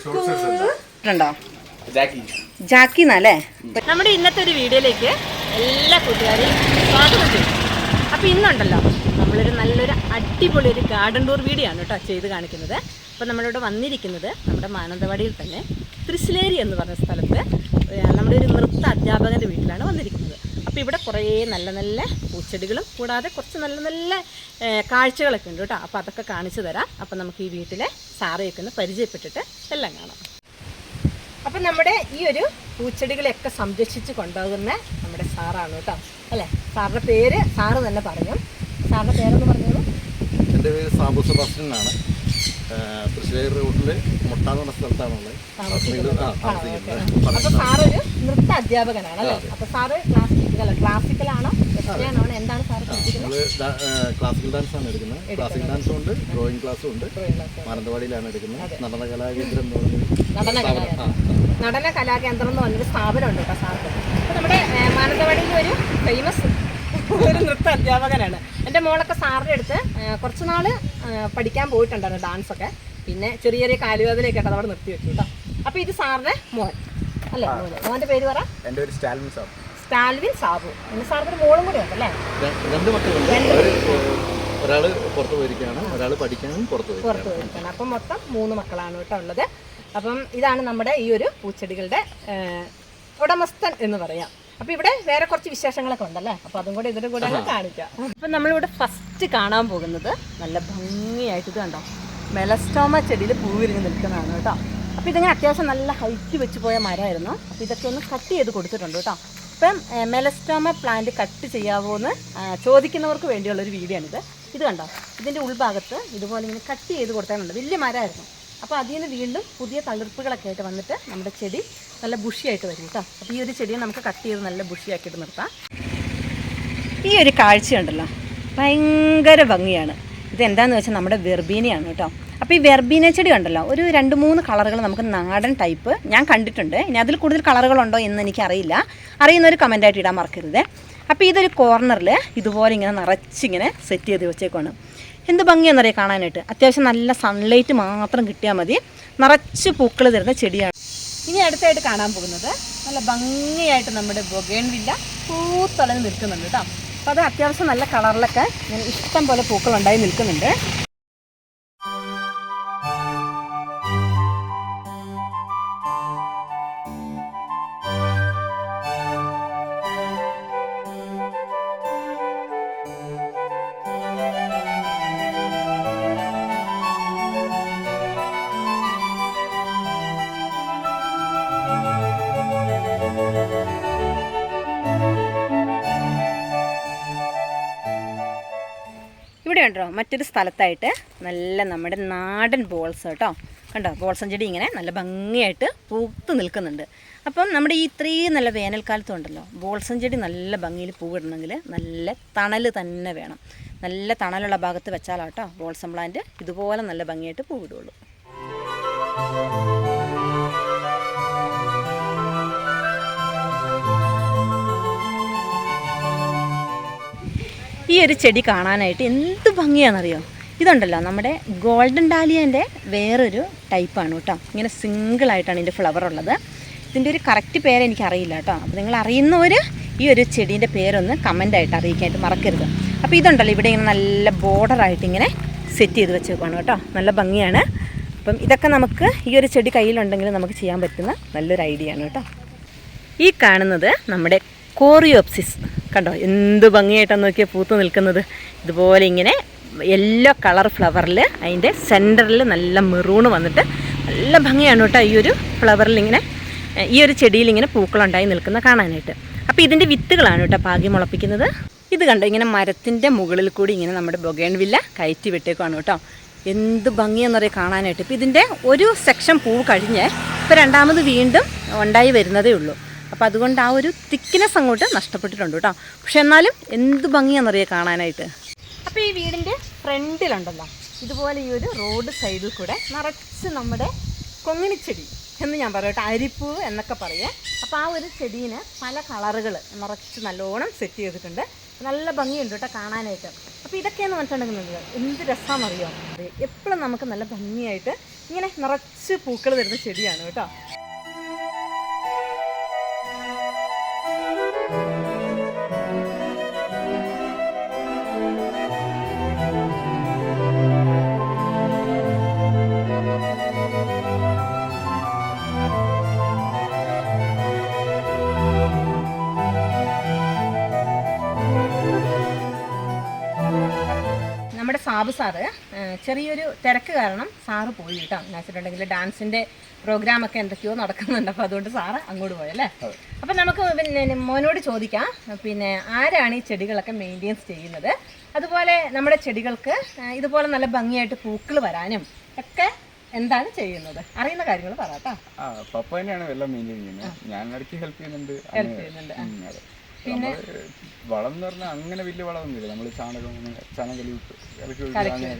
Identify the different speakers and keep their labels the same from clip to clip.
Speaker 1: ണ്ടോ
Speaker 2: ജാക്കി.
Speaker 1: എന്നല്ലേ
Speaker 3: നമ്മുടെ ഇന്നത്തെ ഒരു വീഡിയോയിലേക്ക് എല്ലാ കൂട്ടുകാരെയും സ്വാഗതം ചെയ്യും അപ്പോൾ ഇന്നുണ്ടല്ലോ നമ്മളൊരു നല്ലൊരു അടിപൊളി ഒരു ഗാർഡൻ ടൂർ വീഡിയോ ആണ് കേട്ടോ ചെയ്ത് കാണിക്കുന്നത്. അപ്പോൾ നമ്മളിവിടെ വന്നിരിക്കുന്നത് നമ്മുടെ മാനന്തവാടിയിൽ തന്നെ തൃശ്ശിലേരി എന്ന് പറഞ്ഞ സ്ഥലത്ത് നമ്മുടെ ഒരു നൃത്ത അധ്യാപകന്റെ വീട്ടിലാണ്. വന്നിരിക്കുന്നത് അപ്പോൾ ഇവിടെ കുറേ നല്ല നല്ല പൂച്ചെടികളും കൂടാതെ കുറച്ച് നല്ല നല്ല കാഴ്ചകളൊക്കെ ഉണ്ട് കേട്ടോ. അപ്പോൾ അതൊക്കെ കാണിച്ചു തരാം. അപ്പോൾ നമുക്ക് ഈ വീട്ടിലെ സാറയൊക്കെ ഒന്ന് പരിചയപ്പെട്ടിട്ട് എല്ലാം കാണാം. അപ്പം നമ്മുടെ ഈ ഒരു പൂച്ചെടികളെയൊക്കെ സംരക്ഷിച്ച് കൊണ്ടുപോകുന്ന നമ്മുടെ സാറാണ് കേട്ടോ. അല്ലേ? സാറിന്റെ പേര് സാറ് തന്നെ പറഞ്ഞു. സാറിന്റെ പേരെന്ന് പറഞ്ഞോളൂ.
Speaker 2: എന്റെ പേര് സാബു സെബാസ്റ്റ്യൻ എന്നാണ്. തൃശ്ശൂർ റൂട്ടിൽ മുട്ട എന്ന് പറഞ്ഞ സ്ഥലത്താണുള്ളത്.
Speaker 3: ഓക്കേ.
Speaker 2: താമസിക്കുന്നത്.
Speaker 3: അപ്പോൾ സാറൊരു നൃത്ത അധ്യാപകനാണ് അല്ലേ? അപ്പോൾ സാറ് ക്ലാസിക്കൽ അല്ല ക്ലാസിക്കലാണോ എന്താണ്
Speaker 2: സാർ ക്ലാസിക്കൽ ഡാൻസ് ആണ് എടുക്കുന്നത്. ക്ലാസിക്കൽ ഡാൻസും ഉണ്ട് ഡ്രോയിങ് ക്ലാസ്സും ഉണ്ട്. മാനന്തവാടിയിലാണ് എടുക്കുന്നത്. നടന കലാകേന്ദ്രം എന്ന് പറഞ്ഞൊരു
Speaker 3: നടന
Speaker 2: ആ,
Speaker 3: കലാകേന്ദ്രം നടന കലാകേന്ദ്രം എന്ന് പറഞ്ഞൊരു സ്ഥാപനമുണ്ട് കേട്ടോ സാർക്ക് അപ്പോൾ നമ്മുടെ മാനന്തവാടിയിൽ ഒരു ഫേമസ് ഒരു നൃത്ത അധ്യാപകനാണ്. എന്റെ മോളൊക്കെ സാറിന്റെ അടുത്ത് കുറച്ച് നാൾ പഠിക്കാൻ പോയിട്ടുണ്ടായിരുന്നു ഡാൻസൊക്കെ. പിന്നെ ചെറിയ ചെറിയ കാലുവേദനയൊക്കെ അതവിടെ നിർത്തി വെച്ചു കേട്ടോ. അപ്പോൾ ഇത് സാറിന്റെ മോൻ. അല്ലേ മോന്റെ പേര് പറ.
Speaker 2: എന്റെ പേര് സ്റ്റാലിൻ സാർ.
Speaker 3: സ്റ്റാൽവിൻ സാബു പിന്നെ സാറിന് മോളും കൂടി ഉണ്ടല്ലേ
Speaker 2: അല്ലേ? രണ്ട് മക്കളുണ്ട്. ഒരാൾ പുറത്ത് പോയിരിക്കുകയാണ് ഒരാൾ പഠിക്കാനും പുറത്ത് പോയിരിക്കുകയാണ്.
Speaker 3: പുറത്ത് പോയിരിക്കണം അപ്പം മൊത്തം മൂന്ന് മക്കളാണ് കേട്ടോ ഉള്ളത്. അപ്പം ഇതാണ് നമ്മുടെ ഈ ഒരു പൂച്ചെടികളുടെ ഉടമസ്ഥൻ എന്ന് പറയാം. അപ്പൊ ഇവിടെ വേറെ കുറച്ച് വിശേഷങ്ങളൊക്കെ ഉണ്ടല്ലേ? അപ്പൊ അതും കൂടെ ഇതിന്റെ കൂടെ കാണിക്കാം. അപ്പൊ നമ്മളിവിടെ ഫസ്റ്റ് കാണാൻ പോകുന്നത് നല്ല ഭംഗിയായിട്ട് ഇത് കണ്ടോ? മെലസ്റ്റോമ ചെടിയിൽ പൂവിരിഞ്ഞ് നിൽക്കുന്നതാണ് കേട്ടോ. അപ്പൊ ഇതിങ്ങനെ അത്യാവശ്യം നല്ല ഹൈറ്റ് വെച്ച് പോയ മരമായിരുന്നു. അപ്പൊ ഇതൊക്കെ ഒന്ന് കട്ട് ചെയ്ത് കൊടുത്തിട്ടുണ്ട് കേട്ടോ. ഇപ്പം മെലസ്റ്റോമ പ്ലാന്റ് കട്ട് ചെയ്യാവോ എന്ന് ചോദിക്കുന്നവർക്ക് വേണ്ടിയുള്ള ഒരു വീഡിയോ ആണിത് ഇത് കണ്ടോ? ഇതിന്റെ ഉൾഭാഗത്ത് ഇതുപോലെ ഇങ്ങനെ കട്ട് ചെയ്ത് കൊടുത്താലുണ്ട് വലിയ മരമായിരുന്നു. അപ്പോൾ അതിൽ നിന്ന് വീണ്ടും പുതിയ തളിർപ്പുകളൊക്കെ ആയിട്ട് വന്നിട്ട് നമ്മുടെ ചെടി നല്ല ബുഷിയായിട്ട് വരും കേട്ടോ. അപ്പോൾ ഈ ഒരു ചെടിയെ നമുക്ക് കട്ട് ചെയ്ത് നല്ല ബുഷിയാക്കിയിട്ട് നിർത്താം.
Speaker 1: ഈ ഒരു കാഴ്ചയുണ്ടല്ലോ ഭയങ്കര ഭംഗിയാണ്. ഇത് എന്താന്ന് വെച്ചാൽ നമ്മുടെ വെർബീനയാണ് കേട്ടോ. അപ്പോൾ ഈ വെർബീന ചെടി ഉണ്ടല്ലോ ഒരു രണ്ട് മൂന്ന് കളറുകൾ നമുക്ക് നാടൻ ടൈപ്പ് ഞാൻ കണ്ടിട്ടുണ്ട്. ഇനി അതിൽ കൂടുതൽ കളറുകളുണ്ടോ എന്ന് എനിക്കറിയില്ല. കമന്റ് ആയിട്ട് ഇടാൻ മറക്കരുത്. അപ്പോൾ ഇതൊരു കോർണറിൽ ഇതുപോലെ ഇങ്ങനെ നിറച്ചിങ്ങനെ സെറ്റ് ചെയ്ത് വെച്ചേക്കാണ് എന്ത് ഭംഗിയാണെന്നറിയാം കാണാനായിട്ട്? അത്യാവശ്യം നല്ല സൺലൈറ്റ് മാത്രം കിട്ടിയാൽ മതി. നിറച്ച് പൂക്കൾ തരുന്ന ചെടിയാണ്.
Speaker 3: ഇനി അടുത്തായിട്ട് കാണാൻ പോകുന്നത്. നല്ല ഭംഗിയായിട്ട് നമ്മുടെ ബൊഗേൺ വില്ല പൂത്തളഞ്ഞ് നിൽക്കുന്നുണ്ട് കേട്ടോ.
Speaker 1: അപ്പോൾ അത് അത്യാവശ്യം നല്ല കളറിലൊക്കെ ഇഷ്ടം പോലെ പൂക്കളുണ്ടായി നിൽക്കുന്നുണ്ട്. ഇവിടെ ഉണ്ടോ മറ്റൊരു സ്ഥലത്തായിട്ട് നല്ല നമ്മുടെ നാടൻ ബോൾസ് കേട്ടോ. കണ്ടോ? ബോൾസം ചെടി ഇങ്ങനെ നല്ല ഭംഗിയായിട്ട് പൂത്ത് നിൽക്കുന്നുണ്ട്. അപ്പം നമ്മുടെ ഈ ഇത്രയും നല്ല വേനൽക്കാലത്തും ഉണ്ടല്ലോ ബോൾസം ചെടി നല്ല ഭംഗിയിൽ പൂവിടണമെങ്കിൽ നല്ല തണൽ തന്നെ വേണം. നല്ല തണലുള്ള ഭാഗത്ത് വെച്ചാലാട്ടോ ബോൾസം പ്ലാന്റ് ഇതുപോലെ നല്ല ഭംഗിയായിട്ട് പൂവിടുള്ളൂ ഈ ഒരു ചെടി കാണാനായിട്ട് എന്ത് ഭംഗിയാണെന്നറിയോ? ഇതുണ്ടല്ലോ നമ്മുടെ ഗോൾഡൻ ഡാലിയന്റെ വേറൊരു ടൈപ്പാണ് കേട്ടോ. ഇങ്ങനെ സിംഗിളായിട്ടാണ് ഇതിന്റെ ഫ്ലവർ ഉള്ളത്. ഇതിന്റെ ഒരു കറക്റ്റ് പേര് എനിക്കറിയില്ല കേട്ടോ. അപ്പോൾ നിങ്ങൾ അറിയുന്നവർ ഈ ഒരു ചെടീന്റെ പേരൊന്ന് കമന്റായിട്ട് അറിയിക്കാനായിട്ട് മറക്കരുത്. അപ്പോൾ ഇതുണ്ടല്ലോ ഇവിടെ ഇങ്ങനെ നല്ല ബോർഡറായിട്ട് ഇങ്ങനെ സെറ്റ് ചെയ്ത് വെച്ചേക്കാണ് കേട്ടോ. നല്ല ഭംഗിയാണ്. അപ്പം ഇതൊക്കെ നമുക്ക് ഈ ഒരു ചെടി കയ്യിലുണ്ടെങ്കിൽ നമുക്ക് ചെയ്യാൻ പറ്റുന്ന നല്ലൊരു ഐഡിയ ആണ് കേട്ടോ. ഈ കാണുന്നത് നമ്മുടെ കോറിയോപ്സിസ്. കണ്ടോ എന്ത് ഭംഗിയായിട്ടാണ് നോക്കിയാൽ പൂത്ത് നിൽക്കുന്നത്. ഇതുപോലെ ഇങ്ങനെ യെല്ലോ കളർ ഫ്ലവറിൽ അതിന്റെ സെന്ററിൽ നല്ല മെറൂണ് വന്നിട്ട് നല്ല ഭംഗിയാണ് കേട്ടോ ഈ ഒരു ഫ്ലവറിൽ ഇങ്ങനെ ഈ ഒരു ചെടിയിൽ ഇങ്ങനെ പൂക്കളുണ്ടായി നിൽക്കുന്ന കാണാനായിട്ട്. അപ്പോൾ ഇതിന്റെ വിത്തുകളാണ് കേട്ടോ പാകി മുളപ്പിക്കുന്നത്. ഇത് കണ്ടോ ഇങ്ങനെ മരത്തിന്റെ മുകളിൽ കൂടി ഇങ്ങനെ നമ്മുടെ ബൊഗേൺ വില്ല കയറ്റി വിട്ടേക്കാണ് കേട്ടോ. എന്ത് ഭംഗിയെന്നറിയാം കാണാനായിട്ട്. ഇപ്പോൾ ഇതിന്റെ ഒരു സെക്ഷൻ പൂവ് കഴിഞ്ഞ് ഇപ്പോൾ രണ്ടാമത് വീണ്ടും ഉണ്ടായി വരുന്നതേ ഉള്ളൂ. അപ്പോൾ അതുകൊണ്ട് ആ ഒരു തിക്നെസ് അങ്ങോട്ട് നഷ്ടപ്പെട്ടിട്ടുണ്ട് കേട്ടോ. പക്ഷെ എന്നാലും എന്ത് ഭംഗിയാണെന്നറിയാം കാണാനായിട്ട്?
Speaker 3: അപ്പോൾ ഈ വീടിന്റെ ഫ്രണ്ടിലുണ്ടല്ലോ. ഇതുപോലെ ഈ ഒരു റോഡ് സൈഡിൽ കൂടെ നിറച്ച് നമ്മുടെ കൊങ്ങിണിച്ചെടി എന്ന് ഞാൻ പറയട്ടെ അരിപ്പൂവ് എന്നൊക്കെ പറയേ. അപ്പോൾ ആ ഒരു ചെടീന് പല കളറുകൾ നിറച്ച് നല്ലോണം സെറ്റ് ചെയ്തിട്ടുണ്ട്.
Speaker 1: നല്ല ഭംഗിയുണ്ട് കേട്ടോ കാണാനായിട്ട്. അപ്പോൾ ഇതൊക്കെയെന്ന് പറഞ്ഞിട്ടുണ്ടെങ്കിൽ എന്ത് രസമാണെന്നറിയോ എപ്പോഴും നമുക്ക് നല്ല ഭംഗിയായിട്ട് ഇങ്ങനെ നിറച്ച് പൂക്കൾ തരുന്ന ചെടിയാണ് കേട്ടോ. സാബു സാറ് ചെറിയൊരു തിരക്ക് കാരണം സാറ് പോയി കേട്ടോ. എന്ന് വെച്ചിട്ടുണ്ടെങ്കിൽ ഡാൻസിന്റെ പ്രോഗ്രാം ഒക്കെ എന്തൊക്കെയോ നടക്കുന്നുണ്ട്. അപ്പോൾ അതുകൊണ്ട് സാറ് അങ്ങോട്ട് പോയല്ലേ അപ്പം നമുക്ക് പിന്നെ മോനോട് ചോദിക്കാം. പിന്നെ ആരാണ് ഈ ചെടികളൊക്കെ മെയിന്റെയിൻസ് ചെയ്യുന്നത്? അതുപോലെ നമ്മുടെ ചെടികൾക്ക് ഇതുപോലെ നല്ല ഭംഗിയായിട്ട് പൂക്കൾ വരാനും ഒക്കെ എന്താണ് ചെയ്യുന്നത്? അറിയുന്ന കാര്യങ്ങൾ
Speaker 4: പപ്പ തന്നെയാണ് എല്ലാം മെയിന്റെയിൻ ചെയ്യുന്നത്. ഞാൻ ഇടയ്ക്ക് ഹെൽപ്പ് ചെയ്യുന്നുണ്ട്. ഹെൽപ്പ്
Speaker 1: ചെയ്യുന്നുണ്ട്.
Speaker 4: നമ്മൾ വളം എന്ന് പറഞ്ഞാൽ അങ്ങനെ വലിയ വളമൊന്നുമില്ല. നമ്മൾ ചാണകം അങ്ങനെ ചാണകം ഇട്ട് ഇറക്കി ഒഴിക്കുക
Speaker 1: അങ്ങനെ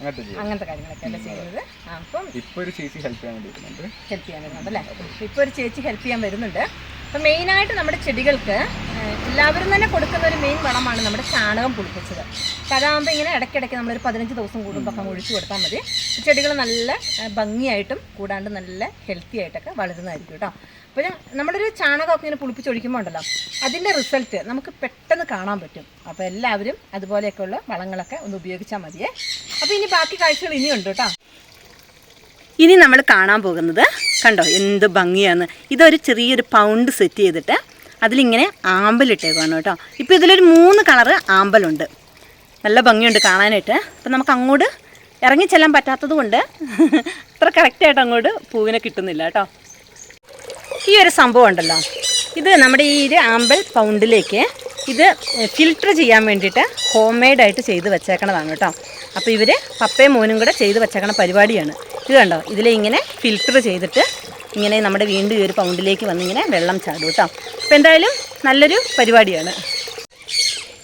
Speaker 4: അങ്ങനത്തെ കാര്യങ്ങളൊക്കെയാണ്
Speaker 1: അങ്ങനത്തെ ചെയ്യുന്നത്. അപ്പം
Speaker 4: ഇപ്പൊ ഒരു ചേച്ചി ഹെൽപ്പ് ചെയ്യാൻ വേണ്ടി വരുന്നുണ്ട്
Speaker 1: ഹെൽപ്പ് ചെയ്യാൻ വരുന്നുണ്ട് അല്ലേ? ഇപ്പോൾ ഒരു ചേച്ചി ഹെൽപ്പ് ചെയ്യാൻ വരുന്നുണ്ട്. അപ്പം മെയിനായിട്ട് നമ്മുടെ ചെടികൾക്ക് എല്ലാവരും തന്നെ കൊടുക്കുന്ന ഒരു മെയിൻ വളമാണ് നമ്മുടെ ചാണകം പുളിപ്പിച്ചത്. അതാകുമ്പോൾ ഇങ്ങനെ ഇടയ്ക്കിടയ്ക്ക് നമ്മളൊരു പതിനഞ്ച് ദിവസം കൂടുമ്പോൾ ഒക്കെ ഒഴിച്ചു കൊടുത്താൽ മതി. ചെടികൾ നല്ല ഭംഗിയായിട്ടും കൂടാണ്ട് നല്ല ഹെൽത്തി ആയിട്ടൊക്കെ വളരുന്നതായിരിക്കും കേട്ടോ. അപ്പോൾ നമ്മളൊരു ചാണകമൊക്കെ ഇങ്ങനെ പുളിപ്പിച്ചൊഴിക്കുമ്പോൾ ഉണ്ടല്ലോ അതിന്റെ റിസൾട്ട് നമുക്ക് പെട്ടെന്ന് കാണാൻ പറ്റും. അപ്പോൾ എല്ലാവരും അതുപോലെയൊക്കെയുള്ള വളങ്ങളൊക്കെ ഒന്ന് ഉപയോഗിച്ചാൽ മതിയേ. അപ്പോൾ ഇനി ബാക്കി കാഴ്ചകൾ ഇനിയുണ്ട് കേട്ടോ. ഇനി നമ്മൾ കാണാൻ പോകുന്നത് കണ്ടോ എന്ത് ഭംഗിയാണ്. ഇതൊരു ചെറിയൊരു പൗണ്ട് സെറ്റ് ചെയ്തിട്ട് അതിലിങ്ങനെ ആമ്പലിട്ടേക്കാണ് കേട്ടോ. ഇപ്പോൾ ഇതിലൊരു മൂന്ന് കളറ് ആമ്പലുണ്ട്. നല്ല ഭംഗിയുണ്ട് കാണാനായിട്ട്. അപ്പം നമുക്ക് അങ്ങോട്ട് ഇറങ്ങി ചെല്ലാൻ പറ്റാത്തത് കൊണ്ട് അത്ര കറക്റ്റായിട്ട് അങ്ങോട്ട് പൂവിനെ കിട്ടുന്നില്ല കേട്ടോ. ഈ ഒരു സംഭവം ഉണ്ടല്ലോ. ഇത് നമ്മുടെ ഈ ഒരു ആമ്പൽ പൗണ്ടിലേക്ക് ഇത് ഫിൽട്ടർ ചെയ്യാൻ വേണ്ടിയിട്ട് ഹോം മെയ്ഡായിട്ട് ചെയ്ത് വെച്ചേക്കണതാണ് കേട്ടോ. അപ്പോൾ ഇവർ പപ്പയും മോനും കൂടെ ചെയ്ത് വെച്ചേക്കണ പരിപാടിയാണ്. ഇത് കണ്ടോ? ഇതിലിങ്ങനെ ഫിൽട്ടർ ചെയ്തിട്ട് ഇങ്ങനെ നമ്മുടെ വീണ്ടും ഈ ഒരു പൗണ്ടിലേക്ക് വന്നിങ്ങനെ വെള്ളം ചാടും കേട്ടോ. അപ്പോൾ എന്തായാലും നല്ലൊരു പരിപാടിയാണ്.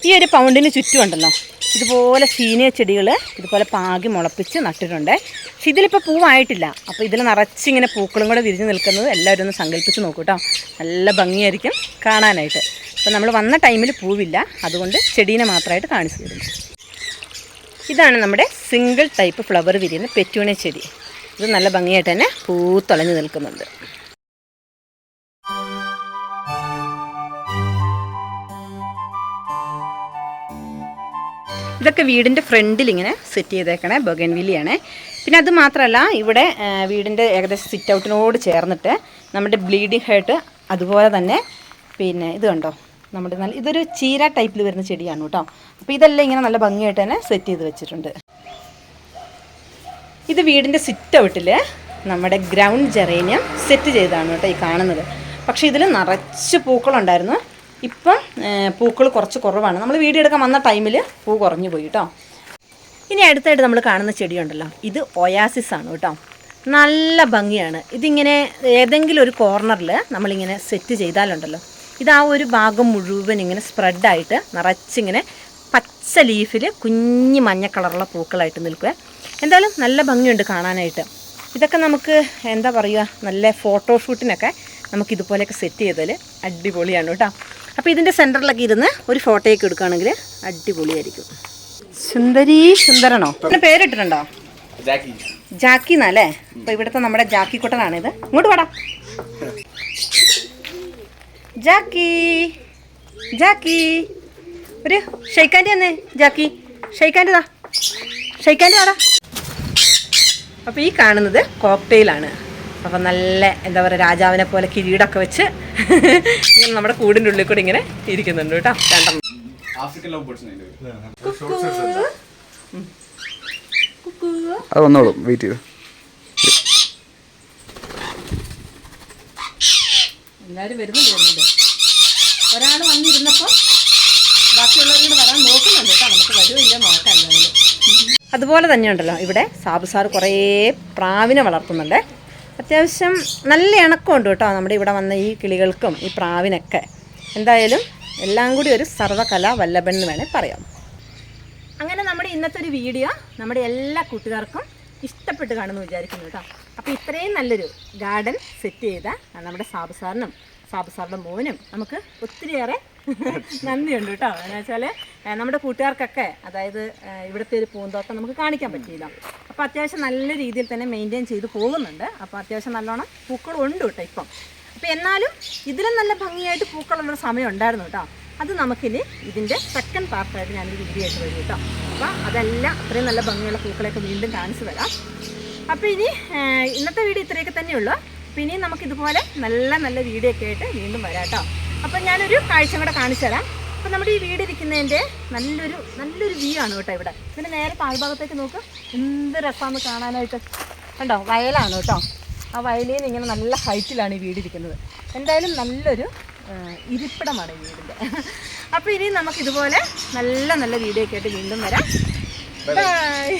Speaker 1: ഈ ഒരു പൗണ്ടിന് ചുറ്റുമുണ്ടല്ലോ ഇതുപോലെ സീനിയ ചെടികൾ ഇതുപോലെ പാകി മുളപ്പിച്ച് നട്ടിട്ടുണ്ട്. പക്ഷെ ഇതിലിപ്പോൾ പൂവായിട്ടില്ല. അപ്പോൾ ഇതിൽ നിറച്ചിങ്ങനെ പൂക്കളും കൂടെ വിരിഞ്ഞ് നിൽക്കുന്നത് എല്ലാവരും ഒന്ന് സങ്കല്പിച്ച് നോക്കൂ കേട്ടോ. നല്ല ഭംഗിയായിരിക്കും കാണാനായിട്ട്. അപ്പോൾ നമ്മൾ വന്ന ടൈമിൽ പൂവില്ല. അതുകൊണ്ട് ചെടീനെ മാത്രമായിട്ട് കാണിച്ചു തരുന്നു. ഇതാണ് നമ്മുടെ സിംഗിൾ ടൈപ്പ് ഫ്ലവർ വിരിയുന്ന പെറ്റൂണ ചെടി. ഇത് നല്ല ഭംഗിയായിട്ട് തന്നെ പൂത്തുളഞ്ഞു നിൽക്കുന്നുണ്ട്. ഇതൊക്കെ വീടിന്റെ ഫ്രണ്ടിൽ ഇങ്ങനെ സെറ്റ് ചെയ്തേക്കണേ ബൊഗൻവില്ലിയാണ്. പിന്നെ അത് മാത്രമല്ല ഇവിടെ വീടിന്റെ ഏകദേശം സിറ്റ് ഔട്ടിനോട് ചേർന്നിട്ട് നമ്മുടെ ബ്ലീഡിങ് ഹേർട്ട് അതുപോലെ തന്നെ പിന്നെ ഇത് കണ്ടോ? നമ്മുടെ നല്ല ഇതൊരു ചീര ടൈപ്പിൽ വരുന്ന ചെടിയാണ് കേട്ടോ. അപ്പോൾ ഇതെല്ലാം ഇങ്ങനെ നല്ല ഭംഗിയായിട്ട് തന്നെ സെറ്റ് ചെയ്ത് വെച്ചിട്ടുണ്ട്. ഇത് വീടിന്റെ സിറ്റ് ഔട്ടിൽ നമ്മുടെ ഗ്രൗണ്ട് ജെറേനിയം സെറ്റ് ചെയ്തതാണ് കേട്ടോ ഈ കാണുന്നത്. പക്ഷേ ഇതിൽ നിറച്ച് പൂക്കളുണ്ടായിരുന്നു. ഇപ്പം പൂക്കൾ കുറച്ച് കുറവാണ്. നമ്മൾ വീഡിയോ എടുക്കാൻ വന്ന ടൈമിൽ പൂ കുറഞ്ഞു പോയി കേട്ടോ. ഇനി അടുത്തായിട്ട് നമ്മൾ കാണുന്ന ചെടിയുണ്ടല്ലോ. ഇത് ഒയാസിസ് ആണ് കേട്ടോ. നല്ല ഭംഗിയാണ്. ഇതിങ്ങനെ ഏതെങ്കിലും ഒരു കോർണറിൽ നമ്മളിങ്ങനെ സെറ്റ് ചെയ്താലുണ്ടല്ലോ. ഇത് ആ ഒരു ഭാഗം മുഴുവൻ ഇങ്ങനെ സ്പ്രെഡായിട്ട് നിറച്ചിങ്ങനെ പച്ച ലീഫിൽ കുഞ്ഞ് മഞ്ഞ കളറുള്ള പൂക്കളായിട്ട് നിൽക്കുക. എന്തായാലും നല്ല ഭംഗിയുണ്ട് കാണാനായിട്ട്. ഇതൊക്കെ നമുക്ക് എന്താ പറയുക നല്ല ഫോട്ടോ ഷൂട്ടിനൊക്കെ നമുക്ക് ഇതുപോലെയൊക്കെ സെറ്റ് ചെയ്താൽ അടിപൊളിയാണ് കേട്ടോ. അപ്പോൾ ഇതിന്റെ സെന്ററിലൊക്കെ ഇരുന്ന് ഒരു ഫോട്ടോയൊക്കെ എടുക്കുകയാണെങ്കിൽ അടിപൊളിയായിരിക്കും. സുന്ദരി സുന്ദരനോ പിന്നെ പേരിട്ടിട്ടുണ്ടോ? ജാക്കി. എന്നല്ലേ അപ്പോൾ ഇവിടുത്തെ നമ്മുടെ ജാക്കി കുട്ടനാണിത് ഇങ്ങോട്ട് പാടാം ജാക്കി. ജാക്കി. ഒരു ഷെയ്ക്കാന്റെ തന്നെ ജാക്കി. ഷെയ്ക്കാന്റെതാ ഷെയ്ക്കാന്റെ താടാ അപ്പോൾ ഈ കാണുന്നത് കോക്ടെയിലാണ്. അപ്പം നല്ല എന്താ പറയുക രാജാവിനെ പോലെ കിരീടൊക്കെ വെച്ച് ഇങ്ങനെ നമ്മുടെ കൂടിന്റെ ഉള്ളിൽ കൂടി ഇങ്ങനെ ഇരിക്കുന്നുണ്ട് കേട്ടോ. രണ്ടെണ്ണം.
Speaker 4: അത് വന്നോളും വെയിറ്റ് ചെയ്തു
Speaker 1: എല്ലാവരും വരുന്നുണ്ട് വരുന്നുണ്ട്. ഒരാൾ വന്നിരുന്നപ്പോൾ ബാക്കിയുള്ളവരും കൂടെ വരാൻ നോക്കുന്നുണ്ട് കേട്ടോ. നമുക്ക് വരുമില്ല നോക്കാം അതുപോലെ തന്നെയുണ്ടല്ലോ ഇവിടെ സാബു സാറ് കുറേ പ്രാവിനെ വളർത്തുന്നുണ്ട്. അത്യാവശ്യം നല്ല ഇണക്കമുണ്ട് കേട്ടോ നമ്മുടെ ഇവിടെ വന്ന ഈ കിളികൾക്കും ഈ പ്രാവിനൊക്കെ. എന്തായാലും എല്ലാം കൂടി ഒരു സർവകല വല്ലഭൻ എന്ന് വേണേൽ പറയാം. അങ്ങനെ നമ്മുടെ ഇന്നത്തെ ഒരു വീഡിയോ നമ്മുടെ എല്ലാ കൂട്ടുകാർക്കും ഇഷ്ടപ്പെട്ട് കാണുമെന്ന് വിചാരിക്കുന്നു കേട്ടോ. അപ്പോൾ ഇത്രയും നല്ലൊരു ഗാർഡൻ സെറ്റ് ചെയ്ത നമ്മുടെ സാബു സാറിനും സാബു സാറിന്റെ മോനും നമുക്ക് ഒത്തിരിയേറെ നന്ദിയുണ്ട് കേട്ടോ. എന്ന് വെച്ചാൽ നമ്മുടെ കൂട്ടുകാർക്കൊക്കെ അതായത് ഇവിടുത്തെ ഒരു പൂന്തോട്ടം നമുക്ക് കാണിക്കാൻ പറ്റിയില്ല അപ്പോൾ അത്യാവശ്യം നല്ല രീതിയിൽ തന്നെ മെയിന്റെയിൻ ചെയ്ത് പോകുന്നുണ്ട്. അപ്പോൾ അത്യാവശ്യം നല്ലോണം പൂക്കളും ഉണ്ട് കേട്ടോ ഇപ്പം. അപ്പോൾ എന്നാലും ഇതിലും നല്ല ഭംഗിയായിട്ട് പൂക്കളുള്ള സമയം ഉണ്ടായിരുന്നു കേട്ടോ. അത് നമുക്കിനി ഇതിന്റെ സെക്കൻഡ് പാർട്ടായിട്ട് ഞാനൊരു വീഡിയോ ആയിട്ട് വരും കേട്ടോ. അപ്പോൾ അതെല്ലാം അത്രയും നല്ല ഭംഗിയുള്ള പൂക്കളെയൊക്കെ വീണ്ടും കാണിച്ചു തരാം. അപ്പോൾ ഇനി ഇന്നത്തെ വീഡിയോ ഇത്രയൊക്കെ തന്നെയുള്ളൂ. ഇനിയും നമുക്ക് ഇതുപോലെ നല്ല നല്ല വീഡിയോ ഒക്കെ ആയിട്ട് വീണ്ടും വരാം കേട്ടോ അപ്പം ഞാനൊരു കാഴ്ച കൂടെ കാണിച്ചു തരാം. അപ്പം നമ്മുടെ ഈ വീട് ഇരിക്കുന്നതിന്റെ നല്ലൊരു നല്ലൊരു വ്യൂ ആണ് കേട്ടോ ഇവിടെ. പിന്നെ നേരെ താഴ്ഭാഗത്തേക്ക് നോക്ക്. എന്ത് രസമാണ് കാണാനായിട്ട്. കണ്ടോ? വയലാണ് കേട്ടോ. ആ വയലിൽ നിന്ന് ഇങ്ങനെ നല്ല ഹൈറ്റിലാണ് ഈ വീട് ഇരിക്കുന്നത്. എന്തായാലും നല്ലൊരു ഇരിപ്പിടമാണ് ഈ വീടിന്റെ. അപ്പോൾ ഇനി നമുക്ക് ഇതുപോലെ നല്ല നല്ല വീഡിയോ ഒക്കെ ആയിട്ട് വീണ്ടും വരാം. ബൈ